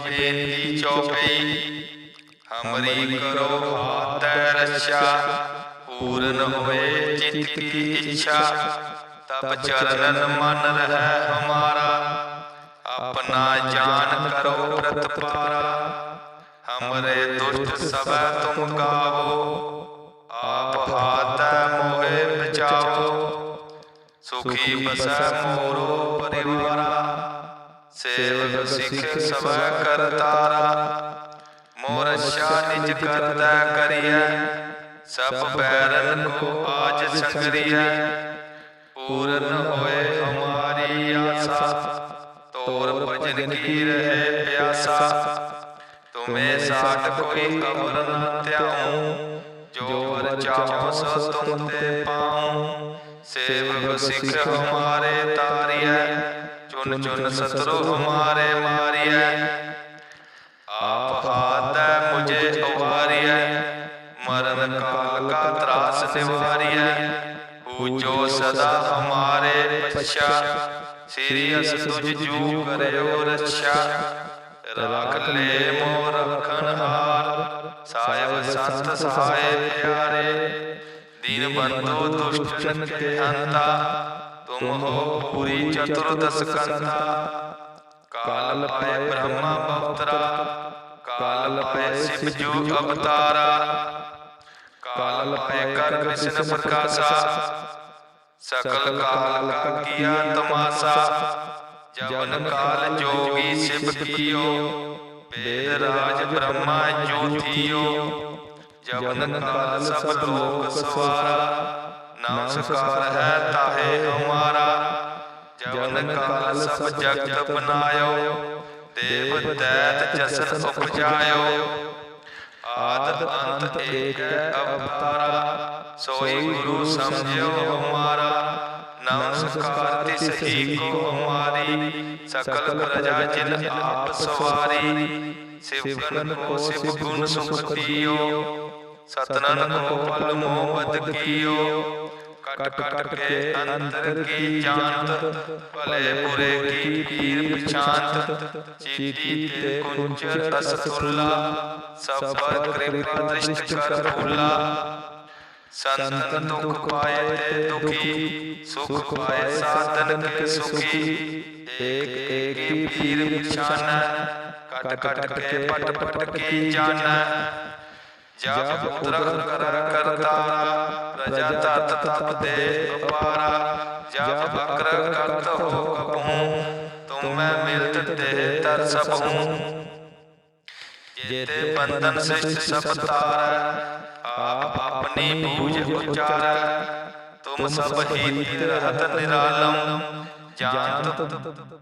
ਬੇਨਤੀ ਚੋਪਈ, ਹਮਰੀ ਕਰੋ ਹਾਥੈ ਰਛਾ, ਪੂਰਨ ਹੋਏ ਚਿਤ ਕੀ ਇੱਛਾ ਤਬ ਚਰਨਨ ਮਨ ਰਹਿ ਹਮਾਰਾ, ਆਪਣਾ ਜਾਨ ਕਰੋ ਪ੍ਰਤਪਾਰਾ ਹਮਰੇ ਦੁਸ਼ਟ ਸਭੈ ਤੁਮ ਕਾਵੋ, ਆਪ ਹਾਥੈ ਮੋਹਿ ਬਚਾਓ ਸੁਖੀ ਬਸੈ ਮੋਰੋ ਪਰਿਵਾਰਾ ਸੇਵਕ ਸਿੱਖ ਸਭੈ ਕਰਤਾਰਾ ਮੋਰ ਅੱਛਾ ਨਿਜ ਕਰਤਾ ਕਰੀਐ ਸਭ ਬੈਰਨ ਕੋ ਆਜ ਸੰਗਰੀਐ ਪੂਰਨ ਹੋਏ ਹਮਾਰੀ ਆਸਾ ਤੋਰ ਭਜਨ ਕੀ ਰਹੇ ਪਿਆਸਾ ਤੁਮੇ ਸਾਟ ਕੋਈ ਕਬਰ ਨ ਧਿਆਉ ਜੋ ਵਰ ਚਾਹੋ ਸੋ ਤੁਮ ਤੇ ਪਾਉ ਸੇਵਕ ਸਿੱਖ ਹਮਾਰੇ ਤਾਰੀਐ ਚੁਨ ਚੁਨ ਸਤਰੂ ਹਮਾਰੇ ਮਾਰੀਐ। ਆਪ ਹਾਥੈ ਮੁਝੇ ਉਵਾਰੀਐ ਮਰਨ ਕਾਲ ਕਾ ਤਰਾਸ ਨਿਵਾਰੀਐ। ਪੂਜੋ ਸਦਾ ਹਮਾਰੇ ਪਛਾ। ਸ੍ਰੀ ਅਸ ਤੁਝ ਜੂ ਕਰਿਓ ਰਛਾ। ਰੱਖ ਲੈ ਮੋਰ ਰਖਣ ਹਾਰ। ਸਾਹਿਬ ਸੰਤ ਸਹਾਏ ਪਿਆਰੇ। ਦੀਨ ਬੰਦੋ ਦੁਸ਼ਟਨ ਕੇ ਹੰਤਾ ਤੁਮ ਹੋ ਪੂਰੀ ਚਤੁਰਦਸ ਕੰਤਾ ਕਾਲ ਪਾਏ ਬ੍ਰਹਮਾ ਬਵਤਰਾ ਕਾਲ ਪਾਏ ਸਿਵ ਜੂ ਅਵਤਾਰਾ। ਕਾਲ ਪਾਏ ਕਰ ਕ੍ਰਿਸ਼ਨ ਪ੍ਰਕਾਸ਼ਾ। ਸਕਲ ਕਾਲ ਕਾ ਕੀਆ ਤਮਾਸਾ। ਜਵਨ ਕਾਲ ਜੋਗੀ ਸਿਵ ਕੀਓ। ਵੇਦ ਰਾਜ ਬ੍ਰਹਮਾ ਜੋਤੀਓ ਜਵਨ ਕਾਲ ਸਭ ਲੋਕ ਸਵਾਰਾ। ਨਮਸਕਾਰ ਹੈ ਤਾਹੇ ਹਮਾਰਾ। ਜਵਨ ਕਾਲ ਸਭ ਜਗਤ ਬਨਾਇਓ ਦੇਵ ਦੈਤ ਜਸਨ ਉਪਜਾਇਓ ਆਦ ਅੰਤ ਏਕ ਅਵਤਾਰਾ। ਸੋਈ ਗੁਰੂ ਸਮਝਿਓ ਹਮਾਰਾ। ਨਮਸਕਾਰ ਤਿਸ ਹੀ ਕੋ ਹਮਾਰੀ। ਸਕਲ ਪ੍ਰਜਾ ਜਿਨ ਆਪ ਸਵਾਰੀ। ਸਿਵਗਨ ਕੋ ਸਿਵ ਗੁਣ ਸੁਖ ਦੀਓ ਸਤਨਨ ਕੋ ਪਲ ਮੋਹ ਬਦ ਕੀਓ। ਕਟ ਕਟ ਕੇ ਅੰਤਰ ਕੀ ਜਾਣਤ, ਭਲੇ ਬੁਰੇ ਕੀ ਪੀਰ ਪਛਾਨਤ। ਚੀਤੀ ਤੇ ਕੁੰਚ ਅਸ ਤੁਲਾ ਸਭ ਪਰ ਕਿਰਪਾ ਦ੍ਰਿਸ਼ਟ ਕਰ ਭੁਲਾ ਸੰਤਨ ਦੁਖ ਪਾਏ ਤੇ ਦੁਖੀ, ਸੁਖ ਪਾਏ ਸਾਧਨ ਕੇ ਸੁਖੀ। ਏਕ ਏਕ ਕੀ ਪੀਰ ਪਛਾਨੈ, ਕਟ ਕਟ ਕੇ ਪਟ ਪਟ ਕੀ ਜਾਣੈ। ਜਬ ਉਦਰਕ ਕਰ ਕਰਤਾ ਪ੍ਰਜਾ ਤਤ ਤਪ ਦੇ ਅਪਾਰਾ ਜਬ ਬਕਰ ਕਰਤ ਹੋ ਕਪਹੂੰ ਤੁਮ ਮੈਂ ਮਿਲਤ ਤੇ ਤਰ ਸਭੂੰ। ਜੇਤੇ ਬੰਧਨ ਸਿਸ਼ਟ ਸਭ ਤਾਰੈ ਆਪ ਆਪਣੀ ਪੂਜ ਉਚਾਰੈ। ਤੁਮ ਸਭ ਹੀ ਰਹਿਤ ਨਿਰਾਲਮ ਜਾਣਤ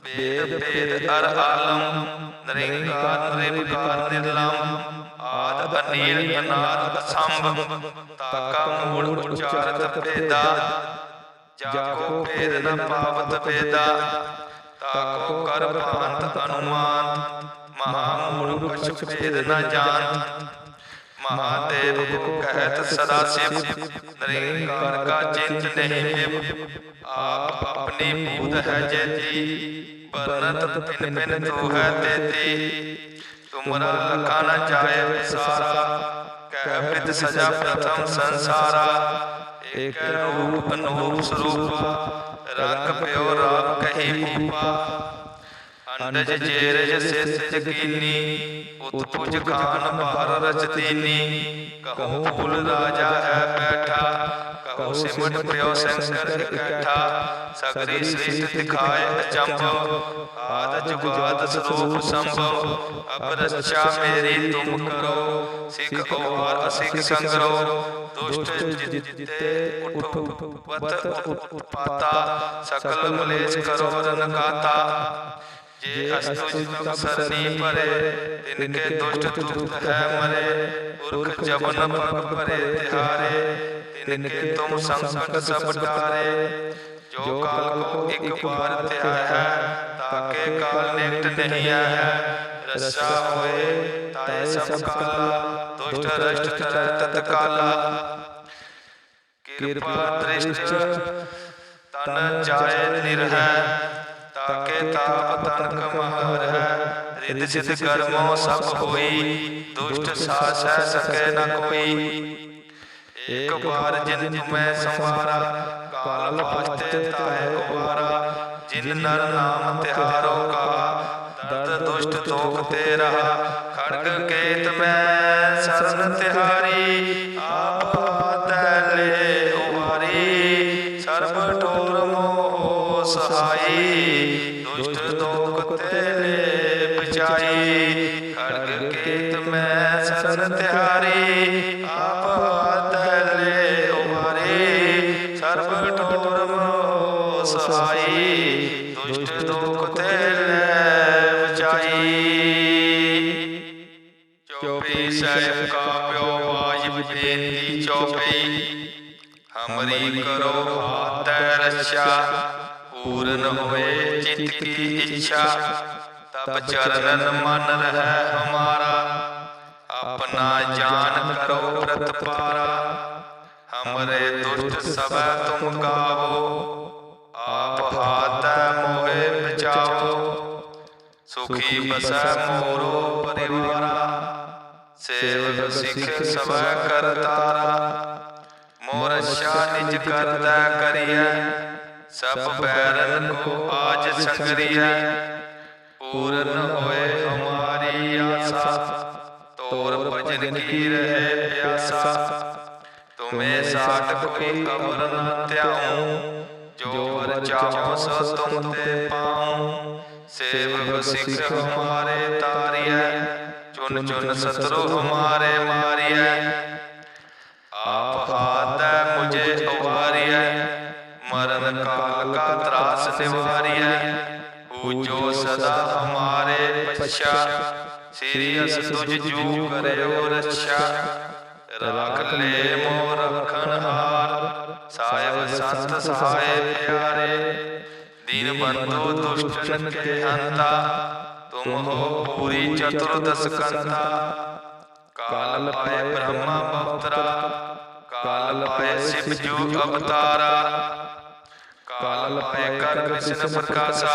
ਵੇਦ ਵੇਦ ਅਰ ਆਲਮ। ਨਰਿੰਕਾਰ ਨਿਰਭਕਾਰ ਨਿਰਲਮ ਆਦ ਅਨੀਲ ਅਨਾਦ ਅਸੰਭ ਤਾਕਾ ਮੂਲ ਉਚਾਰਤ ਭੇਦਾ। ਜਾਕੋ ਭੇਦ ਨ ਪਾਵਤ ਭੇਦਾ। ਤਾਕੋ ਕਰ ਭਾਂਤ ਅਨੁਮਾਨ। ਮਹਾ ਮੂਲ ਕਛ ਭੇਦ ਨ ਜਾਣਤ ਮਹਾਦੇਵ ਕੋ ਕਹਿਤ ਸਦਾ ਸਿਵ। ਨਿਰੰਕਾਰ ਕਾ ਚਿੰਤ ਨਹੀਂ। ਮਿਵ ਆਪ ਆਪਣੀ ਬੂਧ ਹੈ ਜੇਤੀ। ਬਰਨਤ ਤਿਨ ਬਿਨ ਤੋ ਹੈ ਤੇਤੀ। ਤੁਮਰਾ ਲਖਾ ਨ ਜਾਏ ਵਿਸਾਰਾ ਕਹਿ ਪ੍ਰਿਤ ਸਜਾ ਪ੍ਰਥਮ ਸੰਸਾਰਾ। ਏਕ ਰੂਪ ਅਨੂਪ ਸਰੂਪ, ਰੰਗ ਪਿਓ ਰਾਮ ਕਹੀ ਭੂਪਾ ਅੰਡਜ ਜੇਰਜ ਸਿਸ ਜਗੀਨੀ ਉਤਪੁਜ ਖਾਨ ਬਾਰ ਰਚਤੀਨੀ। ਕਹੂੰ ਫੂਲ ਰਾਜਾ ਹੈ ਬੈਠਾ ਕਹੂੰ ਸਿਮਟ ਪਿਓ ਸੰਸਰ ਇਕੱਠਾ, ਸਗਰੀ ਸ੍ਰਿਸ਼ਟ ਦਿਖਾਏ ਅਚੰਭਵ ਆਦ ਜੁਗਾਦ ਸਰੂਪ ਸੰਭਵ ਅਬ ਰਚਾ ਮੇਰੀ ਤੁਮ ਕਰੋ, ਸਿੱਖ ਔਰ ਅਸਿੱਖ ਸੰਗਰੋ, ਦੁਸ਼ਟ ਜਿਤੇ ਉਠ, ਵਤ ਉਤਪਾਤਾ, ਸਕਲ ਮਲੇਸ਼ ਕਰੋ ਰਨ ਗਾਤਾ। ਜੇ ਅਸਤੁ ਤਬ ਸਰਨੀ ਪਰੇ ਤਿਨ ਕੇ ਦੁਸ਼ਟ ਦੁਖ ਹੈ ਮਰੇ, ਪੁਰਖ ਜਬਨ ਪਗ ਪਰੇ ਤਿਹਾਰੇ ਤਿਨ ਕੇ ਤੁਮ ਸੰਕਟ ਸਭ ਡਾਰੇ ਜੋ ਕਾਲ ਕੋ ਇੱਕ ਵਾਰ ਧਿਆ ਹੈ ਤਾਕੇ ਕਾਲ ਨਿਕਟ ਨਹੀਂ ਹੈ। ਰਸਾ ਹੋਏ, ਤਾਏ ਸਭ ਕਾਲਾ, ਦੁਸ਼ਟ ਰਸ਼ਟ ਚਰ ਤਤ ਕਾਲਾ। ਕਿਰਪਾ ਦ੍ਰਿਸ਼ਟ, ਤਨ ਜਾਏ ਨਿਰਹੈ, ਤਾਕੇ ਤਾਪ ਤਨ ਕਮਹਰ ਹੈ। ਰਿਦ ਸਿਧ ਕਰਮੋ ਸਭ ਹੋਈ, ਦੁਸ਼ਟ ਸਾਸੈ ਇੱਕ ਵਾਰ ਜਿਨ ਤੁਮੈ ਸੰਵਾਰਾ ਕਾਲ ਪਛਤੇ ਤਾਹੇ ਉਵਾਰਾ ਜਿਨ ਨਰ ਨਾਮ ਤਿਹਾਰੋ ਕਾ। ਦਰਦ ਦੁਸ਼ਟ ਤੋਖ ਤੇ ਰਹਾ। ਖੜਗ ਹਮਰੀ ਕਰੋ ਹਾਤੈ ਰਛਾ, ਪੂਰਨ ਹੋਏ ਚਿਤ ਕੀ ਇੱਛਾ। ਤਬ ਚਰਨਨ ਮਨ ਰਹਿ ਹਮਾਰਾ, ਆਪਣਾ ਜਾਨ ਕਰੋ ਪ੍ਰਤ ਹਮਰੇ ਦੁਸ਼ਟ ਸਭੈ ਤੁਮ ਗਾਵੋ ਆਪ ਹਾਤੈ ਮੋਹਿ ਬਚਾਓ ਸੁਖੀ ਬਸੈ ਮੋਰੋ ਪਰਿਵਾਰਾ, ਸੇਵਕ ਸਿੱਖ ਸਭੈ ਕਰਤਾਰਾ। ਮੋਰ ਸ਼ਾ ਨਿਜ ਕਰਤਾ ਕਰੀਐ ਸਭ ਬੈਰਨ ਕੋ ਆਜ ਸੰਗਰੀਐ। ਪੂਰਨ ਹੋਏ ਹਮਾਰੀ ਆਸਾ। ਤੋਰ ਭਜਨ ਕੀ ਰਹੇ ਪਿਆਸਾ। ਤੁਮੇ ਸਾਟ ਕੋਈ ਕਬਰ ਨ ਧਿਆਉ। ਜੋ ਵਰ ਚਾਹੋ ਸੋ ਤੁਮ ਤੇ ਪਾਉ। ਸੇਵਕ ਸਿੱਖ ਹਮਾਰੇ ਤਾਰੀਐ। ਚੁਨ ਚੁਨ ਸਤਰੂ ਹਮਾਰੇ ਮਾਰੀਐ। ਹਮਾਰੇ ਸ੍ਰੀ ਅਸ ਤੁਝ ਜੂ ਕਰਿਓ ਰਛਾ। ਰੱਖ ਲੈ ਮੋਰ ਰਖਣ ਹਾਰ, ਸਾਹਿਬ ਸੰਤ ਸਹਾਏ ਪਿਆਰੇ। ਦੀਨ ਬੰਧੋ ਦੁਸ਼ਟਨ ਕੇ ਹੰਤਾ, ਤੁਮ ਹੋ ਪੂਰੀ ਚਤੁਰਦਸ ਕੰਤਾ। ਕਾਲ ਪਾਏ ਬ੍ਰਹਮਾ ਬਵਤਰਾ ਕਾਲ ਪਾਏ ਸਿਵ ਜੂ ਅਵਤਾਰਾ। ਕਾਲ ਪਾਏ ਕਰ ਕ੍ਰਿਸ਼ਨ ਪ੍ਰਕਾਸ਼ਾ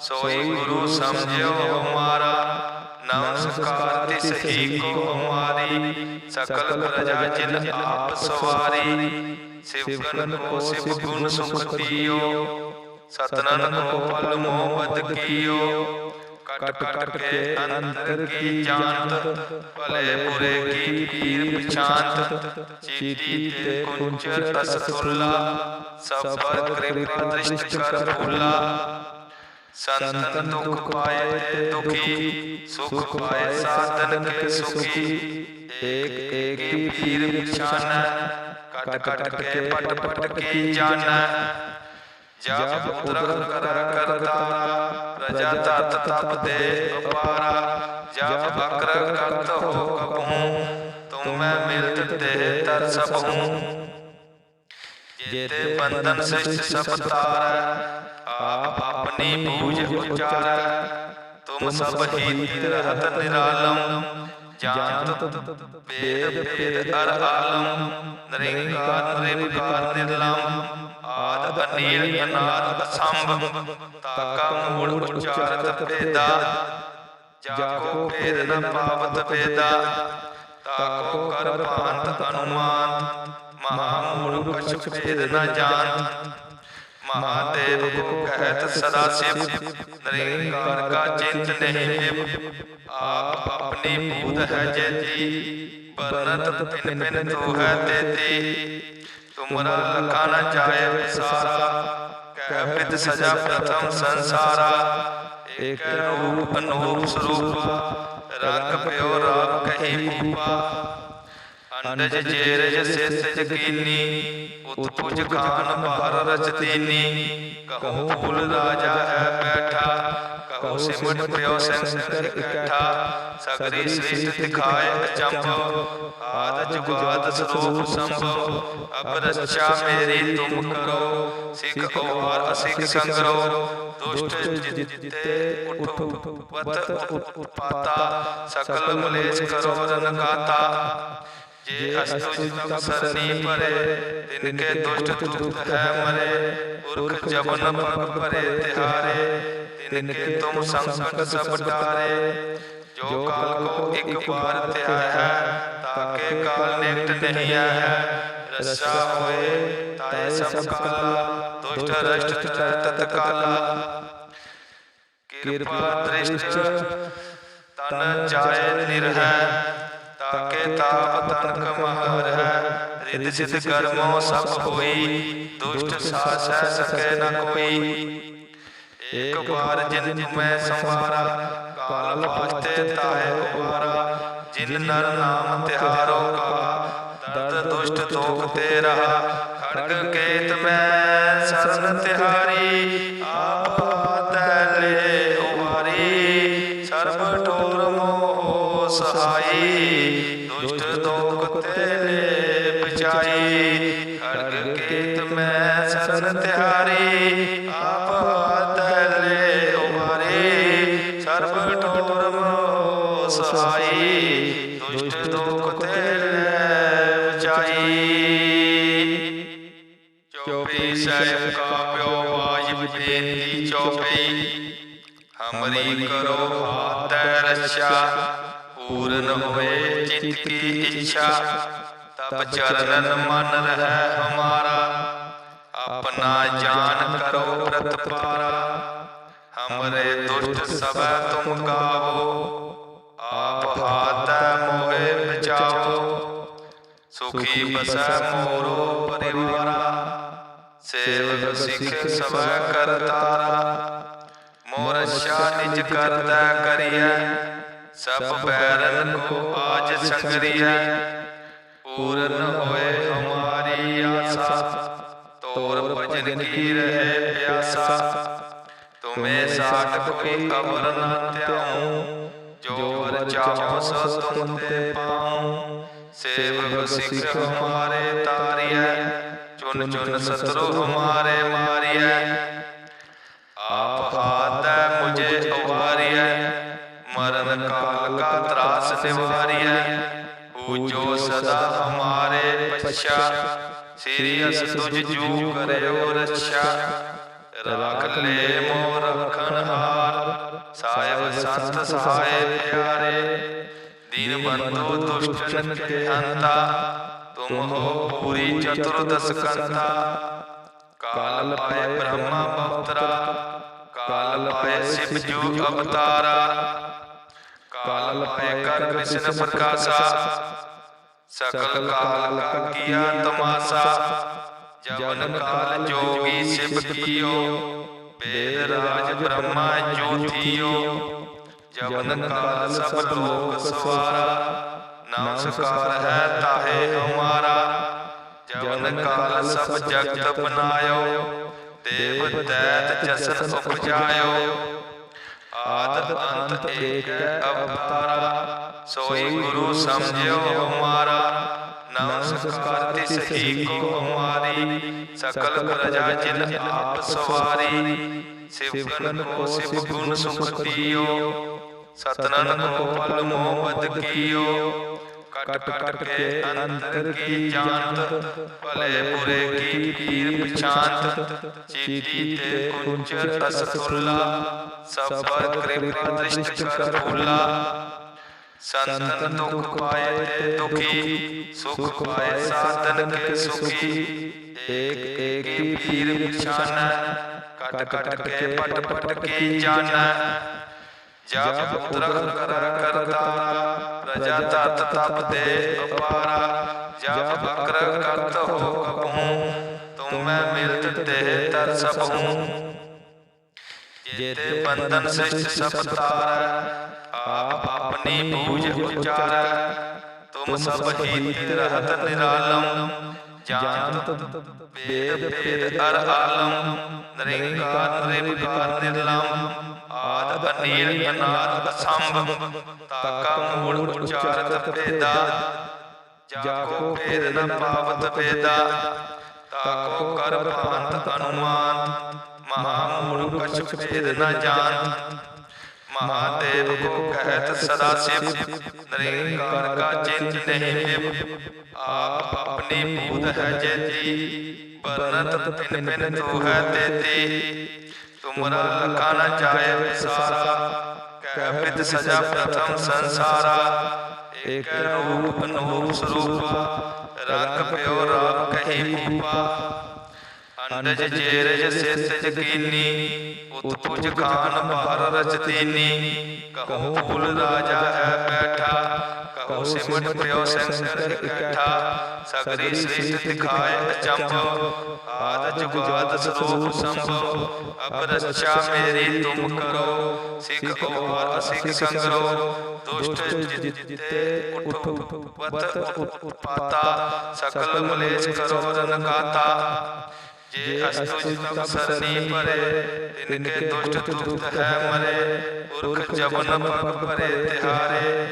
ਸੋਈ ਗੁਰੂ ਸਮਝਿਓ ਹਮਾਰਾ ਨਮਸਕਾਰ ਤਿਸ ਹੀ ਕੋ ਹਮਾਰੀ, ਸਕਲ ਪ੍ਰਜਾ ਜਿਨ ਆਪ ਸਵਾਰੀ ਸਿਵਗਨ ਕੋ ਸਿਵ ਗੁਣ ਸੁਖ ਦਿਓ ਸਤਨਨ ਕੋ ਪਲ ਮੋਹਬਤ ਕੀਓ, ਕਟ ਕਟ ਕੇ ਅੰਤਰ ਕੀ ਜਾਣਤ, ਭਲੇ ਬੁਰੇ ਕੀ ਪੀਰ ਪਛਾਨਤ ਚੀਤੀ ਤੇ ਕੁੰਚ ਰਸ ਸਭ ਪਰ ਕਿਰਪਾ ਦ੍ਰਿਸ਼ਟ ਕਰ ਭੁਲਾ ਸੰਤਨ ਦੁਖ ਪਾਏ ਤੇ ਦੁਖੀ, ਸੁਖ ਪਾਏ, ਸਾਧਨ ਕੇ ਸੁਖੀ। ਏਕ ਏਕ ਕੀ ਪੀਰ ਵਿਛਾਨੈ, ਕਟ ਕਟ ਕੇ ਪਟ ਪਟ ਕੀ ਜਾਣੈ ਜਪ ਪੁਤਰ ਕਰ, ਕਰਤਾ, ਪ੍ਰਜਾ ਤਤ, ਤਪ ਦੇ ਅਪਾਰਾ ਜਪ ਬਕਰ ਕਰਤ ਹੋ ਕਬਹੂ, ਤੁਮੈ ਮਿਲਤ ਤੇ ਤਰ ਸਭੂ ਜੇਤੇ ਬੰਧਨ ਸ੍ਰਿਸ਼ਟ ਸਭ ਤਾਰੈ, ਆਪ ਆਪਣੀ ਬੂਝ ਉਚਾਰੈ, ਤੁਮ ਸਭ ਹੀ ਰਹਿਤ ਨਿਰਾਲਮ ਜਾਣਤ ਵੇਦ ਭੇਦ ਅਰ ਆਲਮ, ਨਰਿੰਕਾਰ ਨਿਰੰਕਾਰ ਨਿਰਲਮ, ਆਦ ਅਨੀਲ ਅਨਾਦ ਅਸੰਭ ਤਾਕਾ ਮੂੜ ਉਚਾਰਤ ਭੇਦਾ, ਜਾਕੋ ਭੇਦ ਨ ਪਾਵਤ ਭੇਦਾ, ਤਾਕੋ ਕਰ ਭਾਂਤ ਅਨੁਮਾਨ, ਮਹਾ ਮੂੜ ਕਛ ਭੇਦ ਨ ਜਾਣਤ ਮਹਾਦੇਵ ਕੋ ਕਹਿਤ ਸਦਾ ਸਿਵ ਨਿਰੰਕਾਰ ਕਾ ਚਿੰਤ ਨਹੀਂ। ਆਪ ਆਪਣੀ ਬੂਧ ਹੈ ਜੇਤੀ ਬਰਨਤ ਪਿਨ ਪਿਨ ਤੋ ਹੈ ਤੇਤੀ। ਤੁਮਰਾ ਲਖਾ ਨ ਜਾਏ ਵਿਸਾਰਾ, ਕਹਿ ਪ੍ਰਿਤ ਸਜਾ ਪ੍ਰਥਮ ਸੰਸਾਰਾ। ਇਕ ਰੂਪ ਅਨੂਪ ਸਰੂਪ, ਰੰਗ ਪਿਓ ਰਾਮ ਕਹੀ ਅੰਡਜ ਜੇਰਜ ਸਿਤ ਜਕੀਨੀ ਉਤਪੁਜ ਖਾਨ ਬਾਹਰ ਰਚਤੀਨੀ। ਕਹੂੰ ਫੁੱਲ ਰਾਜਾ ਹੈ ਬੈਠਾ, ਕਹੋ ਸਿਮਟ ਪਿਓ ਸੰਸਰ ਇਕੱਠਾ। ਸਗਰੀ ਸ੍ਰਿਸ਼ਟ ਦਿਖਾਏ ਅਚੰਭਵ ਆਦ ਜੁਗਾਦ ਸਰੂਪ ਸੰਭਵ। ਅਬ ਰਚਾ ਮੇਰੀ ਤੁਮ ਕਰੋ, ਸਿੱਖ ਓਵਾਰ ਅਸਿੱਖ ਸੰਗਰੋ। ਦੁਸ਼ਟ ਜਿਤੇ ਉਠੋ ਵਤ ਉਤਪਾਤਾ। ਸਕਲ ਮਲੇਸ਼ ਕਰੋ ਰਨ ਜੇ ਅਸਤੁ ਤਬ ਸਰਨੀ ਪਰੇ ਤਿਨ ਕੇ ਦੁਸ਼ਟ ਦੁਖ ਹੈ ਮਰੇ ਪੁਰਖ ਜਬਨ ਪਗ ਪਰੇ ਤਿਹਾਰੇ ਤਿਨ ਕੇ ਤੁਮ ਸੰਕਟ ਸਭ ਟਾਰੇ ਜੋ ਕਾਲ ਕੋ ਇੱਕ ਵਾਰ ਧਿਆਇਆ ਹੈ ਤਾਕੇ ਕਾਲ ਨਿਕਟ ਨਹੀਂ ਹੈ ਰਸਾ ਹੋਏ ਤਾਏ ਸਭ ਕਾਲਾ ਦੁਸ਼ਟ ਰਸ਼ਟ ਤਤ ਕਾਲਾ। ਕਿਰਪਾ ਦ੍ਰਿਸ਼ਟ ਤਨ ਜਾਏ ਨਿਰਹੈ। ਤਾਕੇ ਤਾਪ ਤਨਕ ਮਹਰ ਹੈ ਰਿਦ ਸਿਧ ਕਰਮੋ ਸਭ ਹੋਈ ਦੁਸ਼ਟ ਸਾਸ ਹੈ ਸਕੇ ਨ ਕੋਈ। ਏਕ ਵਾਰ ਜਿਨ ਤੁਮੈ ਸੰਵਾਰਾ ਕਾਲ ਵਾਸਤੇ ਤਾਏ ਉਬਾਰਾ ਜਿਨ ਨਰ ਨਾਮ ਤਿਹਾਰੋ ਕਾ ਦਰਦ ਦੁਸ਼ਟ ਦੋਖ ਤੇ ਰਹਾ। ਖੜਗ ਕੇਤ ਮੈਂ ਸਰਨ ਤਿਹਾਰੀ। ਪੂਰਨ ਹੋਏ ਚਿਤ ਕੀ ਇੱਛਾ ਤਬ ਚਰਨਨ ਮਨ ਰਹਿ ਹਮਾਰਾ। ਆਪਣਾ ਜਾਨ ਕਰੋ ਪ੍ਰਤਪਾਰਾ ਹਮਰੇ ਦੁਸ਼ਟ ਸਭੈ ਤੁਮ ਗਾਵੋ। ਆਪ ਹਾਤੈ ਮੋਹਿ ਬਚਾਵੋ, ਸੁਖੀ ਬਸੈ ਮੋਰੋ ਪਰਿਵਾਰਾ। ਸੇਵਕ ਸਿੱਖ ਸਭੈ ਕਰਤਾਰਾ ਮੋਰ ਸ਼ਾ ਨਿਜ ਕਰਤਾ ਕਰੀਐ। ਸਭ ਬੈਰਨ ਕੋ ਆਜ ਸੰਗਰੀਐ ਪੂਰਨ ਹੋਏ ਹਮਾਰੀ ਆਸਾ। ਤੋਰ ਭਜਨ ਕੀ ਰਹੇ ਪਿਆਸਾ। ਤੁਮੇ ਸਾਟ ਕੋਈ ਅਵਰ ਨ ਧਿਆਉ, ਜੋ ਵਰ ਚਾਹੋ ਸੋ ਤੁਮ ਤੇ ਪਾਉ। ਸੇਵਕ ਸਿੱਖ ਹਮਾਰੇ ਤਾਰੀਐ, ਚੁਨ ਚੁਨ ਸਤਰੋ ਹਮਾਰੇ ਮਾਰੀਐ। ਹਮਾਰੇ ਪਛਾ ਅਸ ਤੁਝ ਜੂ ਕਰਿਓ ਰਛਾ ਰੱਖ ਲੈ ਮੋਰ ਰਖਣ ਹਾਰ, ਸਾਹਿਬ ਸੰਤ ਸਹਾਏ ਪਿਆਰੇ। ਦੀਨ ਬੰਦੋ ਦੁਸ਼ਟਨ ਕੇ ਹੰਤਾ, ਤੁਮ ਹੋ ਪੂਰੀ ਚਤੁਰਦਸ ਕੰਤਾ ਕਾਲ ਪਾਏ ਬ੍ਰਹਮਾ ਬਵਤਰਾ ਕਾਲ ਪਾਏ ਸਿਵ ਜੂ ਅਵਤਾਰਾ। ਕਾਲ ਪਾਏ ਕਰ ਕ੍ਰਿਸ਼ਨ ਪ੍ਰਕਾਸ਼ਾ ਸਕਲ ਕਾਲ ਕਾ ਕੀਆ ਤਮਾਸਾ, ਜਵਨ ਕਾਲ ਜੋਗੀ ਸਿਵ ਕੀਓ, ਵੇਦ ਰਾਜ ਬ੍ਰਹਮਾ ਜੋਤੀਓ ਜਵਨ ਕਾਲ ਸਭ ਲੋਕ ਸਵਾਰਾ, ਨਮਸਕਾਰ ਹੈ ਤਾਹੇ ਹਮਾਰਾ, ਜਵਨ ਕਾਲ ਸਭ ਜਗਤ ਬਨਾਇਓ, ਦੇਵ ਦੈਤ ਜਸਨ ਉਪਜਾਇਓ, ਆਦ ਅੰਤ ਏਕ ਅਵਤਾਰਾ। ਸੋਈ ਗੁਰੂ ਸਮਝਿਓ ਹਮਾਰਾ, ਨਮਸਕਾਰ ਤਿਸ ਹੀ ਕੋ ਹਮਾਰੀ, ਸਕਲ ਪ੍ਰਜਾ ਜਿਨ ਆਪ ਸਵਾਰੀ ਸਿਵਗਨ ਕੋ ਸਿਵ ਗੁਣ ਸੁਖ ਦਿਓ ਸਤਨਨ ਕੋ ਪਲ ਮੋਹ ਕੀਓ। ਕਟ ਕਟ ਕੇ ਅੰਤਰ ਕੀ ਜਾਣਤ, ਭਲੇ ਬੁਰੇ ਕੀ ਪੀਰ ਪਛਾਨਤ ਚੀਤੀ ਤੇ ਕੁੰਚ ਅਸ ਖੁੱਲਾ ਸਬਰ ਕਿਰਪਾ ਦ੍ਰਿਸ਼ਟ ਕਰ ਭੁੱਲਾ ਸੰਤਨ ਦੁਖ ਪਾਏ ਤੇ ਦੁਖੀ ਸੁਖ ਪਾਏ, ਸਾਧਨ ਕੇ ਸੁਖੀ। ਏਕ ਏਕ ਕੀ ਪੀਰ ਪਛਾਨੈ ਕਟ ਕਟ ਕੇ ਪਟ ਪਟ ਕੀ ਜਾਣੈ ਜਪ ਉਦਰਖ ਕਰ ਕਰਤਾ, ਪ੍ਰਜਾ ਤਤ ਤਪ ਦੇ ਅਪਾਰਾ ਜਪ ਬਕਰ ਕਰਤ ਹੋ ਕਪਹੂੰ ਤੁਮੈ ਮਿਲਤ ਤੇ ਤਰ ਸਭੂੰ। ਜੇਤੇ ਬੰਧਨ ਸ੍ਰਿਸ਼ਟ ਸਭ ਤਾਰੈ ਆਪ ਆਪਣੀ ਪੂਜ ਉਚਾਰੈ। ਤੁਮ ਸਭ ਹੀ ਰਹਿਤ ਨਿਰਾਲਮ ਜਾਨਤ ਵੇਦ ਭੇਦ ਅਰ ਆਲਮ ਨਿਰੰਕਾਰ ਨਿਰਵਿਕਾਰ ਨਿਰਲਮ। ਆਦ ਆਦ ਅਨੀਲ ਅਨਾਦ ਅਸੰਭ ਤਾਕਾ ਮੂਲ ਉਚਾਰਤ ਭੇਦਾ। ਜਾਕੋ ਭੇਦ ਨ ਪਾਵਤ ਭੇਦਾ ਤਾਕੋ ਕਰ ਭਾਂਤ ਅਨੁਮਾਨ। ਮਹਾ ਮੂਲ ਕਛ ਭੇਦ ਨ ਜਾਣ ਮਹਾਦੇਵ ਕੋ ਕਹਿਤ ਸਦਾ ਸਿਵ। ਨਿਰੰਕਾਰ ਕਾ ਚਿੰਤ ਨਹੀਂ ਮਿਵ ਆਪ ਆਪਣੀ ਬੂਧ ਹੈ ਜੇਤੀ। ਬਰਨਤ ਪਿਨ ਪਿਨ ਤੂ ਹੈ ਤੇਤੀ। ਤੁਮਰਾ ਲਖਾ ਨ ਜਾਏ ਵਿਸਾਰਾ। ਕਹਿ ਪ੍ਰਿਤ ਸਜਾ ਪ੍ਰਥਮ ਸੰਸਾਰਾ। ਏਕ ਰੂਪ ਅਨੂਪ ਸਰੂਪ। ਰੰਗ ਪਿਓ ਰਾਮ ਕਹੀ ਭੂਪਾ ਅੰਡਜ ਜੇਰਜ ਸਿਤ ਜਕੀਨੀ ਉਤਪੁਜ ਖਾਨ ਭਾਰ ਰਚਤੀਨੀ ਕਹੋ ਫੂਲ ਰਾਜਾ ਹੈ ਬੈਠਾ, ਕਹੋ ਸਿਮਟ ਪਿਓ ਸੰਸਰ ਇਕੱਠਾ। ਸਗਰੀ ਸ੍ਰਿਸ਼ਟ ਦਿਖਾਏ ਅਚੰਭਵ ਆਦ ਜੁਗਾਦ ਸਰੂਪ ਸੰਭਵ। ਅਬ ਰਚਾ ਮੇਰੀ ਤੁਮ ਕਰੋ, ਸਿੱਖ ਔਰ ਅਸਿੱਖ ਸੰਗਰੋ। ਦੁਸ਼ਟ ਜਿਤੇ ਉਠ, ਵਤ ਉਤਪਾਤਾ। ਸਕਲ ਮਲੇਸ਼ ਕਰੋ ਰਨ ਕਾਤਾ ਜੇ ਅਸਤੁਜ ਤਮ ਸਰਨੀ ਪਰੇ ਤਿਨ ਕੇ ਦੁਸ਼ਟ ਦੁਖ ਹੈ ਮਰੇ ਪੁਰਖ ਜਬਨ ਪਗ ਭਰੇ ਤਿਹਾਰੇ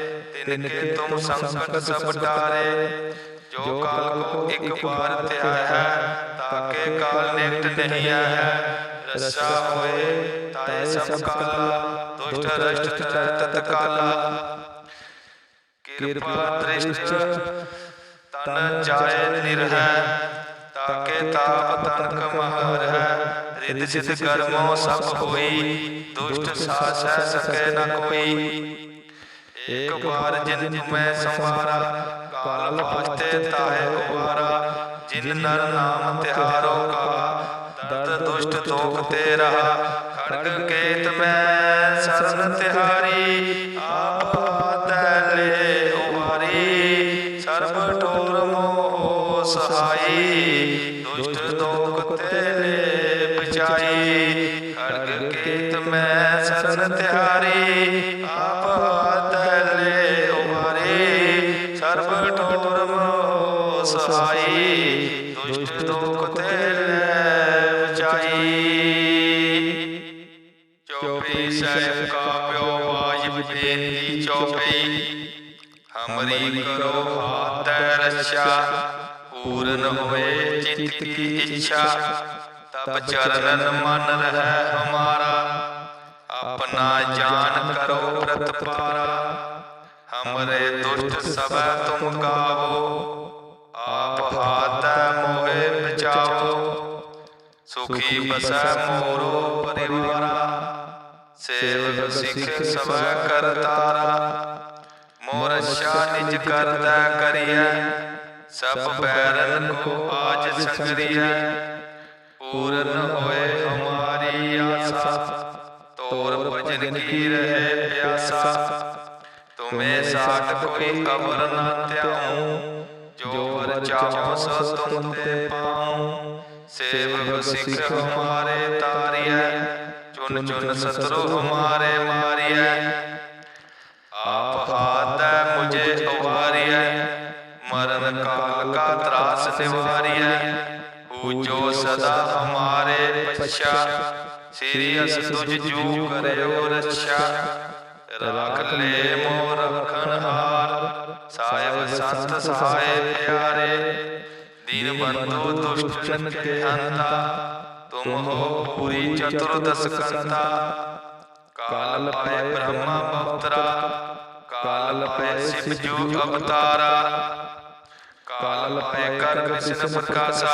ਤਿਨ ਕੇ ਤੁਮ ਸੰਕਟ ਸਭ ਟਾਰੇ ਜੋ ਕਾਲ ਕੋ ਇੱਕ ਵਾਰ ਧਿਆਇਆ ਹੈ ਤਾਕੇ ਕਾਲ ਨਿਕਟ ਨਹੀਂ ਹੈ ਰਸਾ ਹੋਏ ਤਾਏ ਸਭ ਕਾਲਾ ਦੁਸ਼ਟ ਰਸ਼ਟ ਤਤ ਕਾਲਾ ਕਿਰਪਾ ਦ੍ਰਿਸ਼ਟ ਤਨ ਜਾਏ ਨਿਰਹੈ ਤਾਕੇ ਤਾਪ ਤਨਕ ਮਹਰ ਹੈ। ਰਿਦ ਸਿਧ ਕਰਮੋ ਸਭ ਹੋਈ ਦੁਸ਼ਟ ਸਾਸੈ ਸਕੈ ਨ ਕੋਈ। ਏਕ ਵਾਰ ਜਿਨ ਮੈਂ ਸੰਵਾਰਾ, ਕਾਲ ਵਾਸਤੇ ਤਾਹੇ ਉਵਾਰਾ ਜਿਨ ਨਰ ਨਾਮ ਤਿਹਾਰੋ ਕਾ, ਦਰਦ ਦੁਸ਼ਟ ਤੋਖ ਤੇ ਰਹਾ। ਖੜਗ ਕੇਤ ਮੈਂ ਸਰਨ ਤਿਹਾਰੀ ਹੋਏ ਚਿਤ ਕੀ ਇੱਛਾ ਤਬ ਚਰਨਨ ਮਨ ਰਹਿ ਹਮਾਰਾ। ਆਪਣਾ ਜਾਨ ਕਰੋ ਪ੍ਰਤ ਪਾਰਾ। ਹਮਰੇ ਦੁਸ਼ਟ ਸਭੈ ਤੁਮ ਕਾਵੋ। ਆਪ ਹਾਥ ਮੋਹਿ ਬਚਾਵੋ। ਸੁਖੀ ਬਸੈ ਮੋਰੋ ਪਰਿਵਾਰਾ। ਸੇਵਕ ਸਿੱਖ ਸਭੈ ਕਰਤਾਰਾ ਮੋਰ ਸ਼ਾ ਨਿਜ ਸਭ ਬੈਰਨ ਕੋ ਆਜ ਸੰਗਰੀਐ ਪੂਰਨ ਹੋਏ ਹਮਾਰੀ ਆਸਾ। ਤੋਰ ਭਜਨ ਕੀ ਰਹੇ ਪਿਆਸਾ। ਤੁਮੇ ਸਾਟ ਕੋਈ ਅਵਰ ਨਾ ਧਿਆਉ। ਜੋ ਵਰ ਚਾਹੋ ਸੋ ਤੁਮ ਤੇ ਪਾਉ। ਸੇਵਕ ਸਿੱਖ ਹਮਾਰੇ ਤਾਰੀਐ। ਚੁਨ ਚੁਨ ਸਤਰੂ ਹਮਾਰੇ ਮਾਰੀਐ। ਹਮਾਰੇ ਪਛਾ ਸ੍ਰੀ ਅਸ ਤੁਝ ਜੂ ਕਰਿਓ ਰਛਾ। ਰੱਖ ਲੈ ਮੋਰ ਰਖਣ ਹਾਰ, ਸਾਹਿਬ ਸੰਤ ਸਹਾਏ ਪਿਆਰੇ। ਦੀਨ ਬੰਦੋ ਦੁਸ਼ਟਨ ਕੇ ਹੰਤਾ, ਤੁਮ ਹੋ ਪੂਰੀ ਚਤੁਰਦਸ ਕੰਤਾ। ਕਾਲ ਪਾਏ ਬ੍ਰਹਮਾ ਬਵਤਰਾ ਕਾਲ ਪੈ ਸਿਵ ਜੂ ਅਵਤਾਰਾ। ਕਾਲ ਪੈ ਕਰ ਕ੍ਰਿਸ਼ਨ ਪ੍ਰਕਾਸ਼ਾ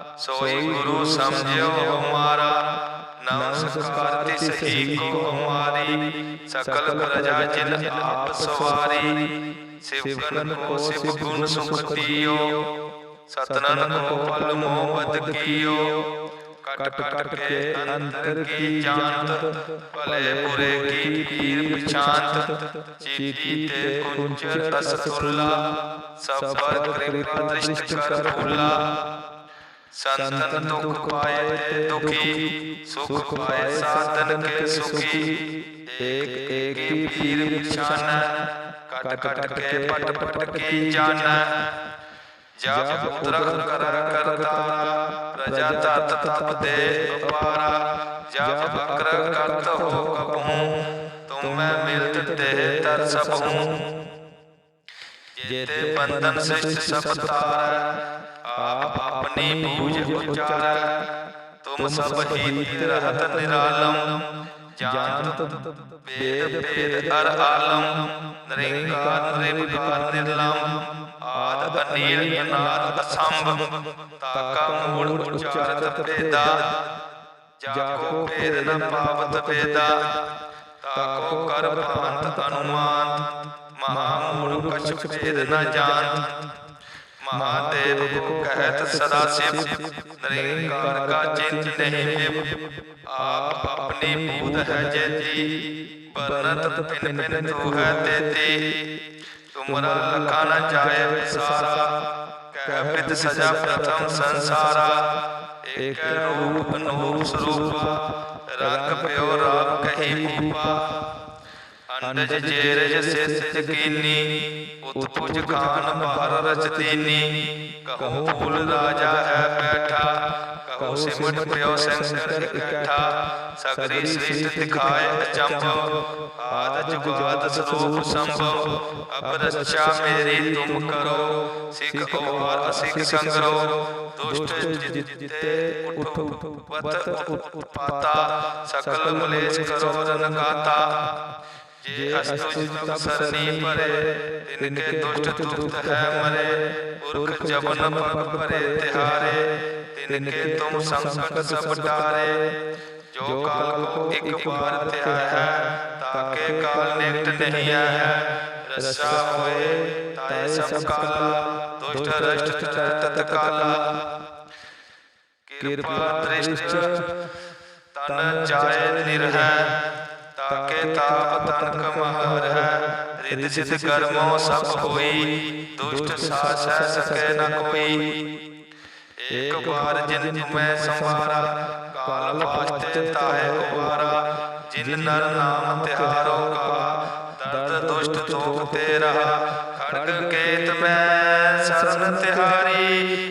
ਸੋਈ ਗੁਰੂ ਸਮਝਿਓ ਹਮਾਰਾ ਨਮਸਕਾਰ ਤਿਸ ਹੀ ਕੋ ਹਮਾਰੀ। ਸਕਲ ਪ੍ਰਜਾ ਜਿਨ ਆਪ ਸਵਾਰੀ। ਸਿਵਗਨ ਕੋ ਸਿਵ ਗੁਣ ਸੁਖ ਦੀਓ ਸਤਨਨ ਕੋ ਪਲ ਮੋਹ ਬਦ ਕੀਓ। ਕਟ ਕਟ ਕੇ ਅੰਤਰ ਕੀ ਜਾਣਤ ਭਲੇ ਬੁਰੇ ਕੀ ਪੀਰ ਪਛਾਨਤ ਚੀਤੀ ਤੇ ਕੁੰਚ ਰਸ ਫੁੱਲਾ ਸਬਰ ਕਿਰਪਾ ਦ੍ਰਿਸ਼ਟ ਕਰ ਭੁੱਲਾ। ਸੰਤਨ ਦੁਖ ਪਾਏ ਤੇ ਦੁਖੀ ਸੁਖ ਪਾਏ ਸਾਧਨ ਕੇ ਸੁਖੀ। ਏਕ ਏਕ ਹੀ ਪੀਰ ਪਛਾਨੈ ਕਟ ਕਟ ਕੇ ਪਟ ਪਟ ਕੀ ਜਾਣੈ। ਜਪ ਉਦਰਖ ਕਰ ਕਰਤਾ ਪ੍ਰਜਾ ਤਤ ਤਪ ਦੇ ਅਪਾਰਾ ਜਪ ਬਕਰ ਕਰਤ ਹੋ ਕਬਹੂ। ਤੁਮ ਮੈਂ ਮਿਲਤ ਤੇ ਤਰ ਸਭ। ਜੇਤੇ ਬੰਧਨ ਸਿਸ਼ਟ ਸਭ ਤਾਰੈ ਆਪ ਆਪਣੀ ਬੂਝ ਤੁਮ ਸਭ ਹੀਤ ਰਹਤ ਨਿਰਾਲਮ। ਜਾਣਤ ਵੇਦ ਭੇਦ ਅਰ ਆਲਮ। ਨਿਰੰਕਾਰ ਨਿਰਵਿਕਾਰ ਨਿਰਲਮ। ਆਦ ਅਨੀਲ ਅਨਾਦ ਅਸੰਭ ਤਾਕਾ ਮੂੜ ਉਚਾਰਤ ਭੇਦਾ। ਜਾਕੋ ਭੇਦ ਨ ਪਾਵਤ ਵੇਦਾ ਤਾਕੋ ਕਰ ਭਾਂਤ ਅਨੁਮਾਨ। ਮਹਾ ਮੂਲ ਕਛ ਭੇਦ ਨ ਜਾਣਤ ਲਖਾ ਨ ਜਾਏ ਵਿਸਾਰਾ। ਕਹਿ ਪਿਤ ਸਜਾ ਪ੍ਰਥਮ ਸੰਸਾਰਾ। ਏਕ ਰੂਪ ਅਨੂਪ ਸਰੂਪਾ। ਰੰਗ ਪਿਓ ਰਾਮ ਕਹੀ ਭੂਪਾ ਅੰਡਜ ਜੇਰਜ ਸਿਤ ਕੀਨੀ ਉਤਪੁਜ ਖਾਨ ਬਾਰ ਰਚਤੀਨੀ। ਕਹੂੰ ਫੁੱਲ ਰਾਜਾ ਹੈ ਬੈਠਾ, ਕਹੂੰ ਸਿਮਟ ਪਿਓ ਸੰਸਰ ਇਕੱਠਾ। ਸਗਰੀ ਸ੍ਰਿਸ਼ਟ ਦਿਖਾਏ ਅਚੰਭ, ਆਦ ਜੁਗਾਦ ਸਰੂਪ ਸੰਭਵ। ਅਬ ਰਚਾ ਮੇਰੀ ਤੁਮ ਕਰੋ, ਸਿੱਖ ਓਵਾਰ ਅਸਿੱਖ ਸੰਗਰੋ। ਦੁਸ਼ਟ ਜਿਤੇ ਉਠ ਵਤ ਉਤਪਾਤਾ। ਸਕਲ ਮਲੇਸ਼ ਕਰੋ ਰਨਕਾਤਾ ਜੇ ਅਸਤੁ ਤਬ ਸਰਨੀ ਪਰੇ ਤਿਨ ਕੇ ਦੁਸ਼ਟ ਦੁਖਤ ਹੈ ਮਰੇ ਪੁਰਖ ਜਬਨ ਪਗ ਪਰੇ ਤਿਹਾਰੇ ਤਿਨ ਕੇ ਤੁਮ ਸੰਕਟ ਸਭ ਟਾਰੇ। ਜੋ ਕਾਲ ਕੋ ਇੱਕ ਬਾਰ ਧਿਆ ਹੈ ਤਾਕੇ ਕਾਲ ਨਿਕਟ ਨਹੀਂ ਹੈ। ਰਸਾ ਹੋਏ ਤਾਏ ਸਭ ਕਾਲਾ ਦੁਸ਼ਟ ਰਸ਼ਟ ਤਤ ਕਾਲਾ। ਕਿਰਪਾ ਦ੍ਰਿਸ਼ਟ ਤਨ ਜਾਏ ਨਿਰਹੈ। ਤਾਕੇ ਤਾਪ ਤਨ ਕਮਹਰ ਹੈ। ਰਿਦ ਸਿਧ ਕਰਮੋ ਸਭ ਹੋਈ, ਦੁਸ਼ਟ ਸਾਸੈ ਸਕੈ ਨ ਕੋਈ। ਏਕ ਵਾਰ ਜਿਨ ਮੈਂ ਸੰਵਾਰਾ, ਕਾਲ ਵਾਸਤੇ ਤਾਹੇ ਉਵਾਰਾ ਜਿਨ ਨਰ ਨਾਮ ਤਿਹਾਰੋ ਕਾ, ਦਰਦ ਦੁਸ਼ਟ ਤੋਪ ਤੇਰਾ ਖੜਗ ਕੇਤ ਮੈਂ ਸਰਨ ਤਿਹਾਰੀ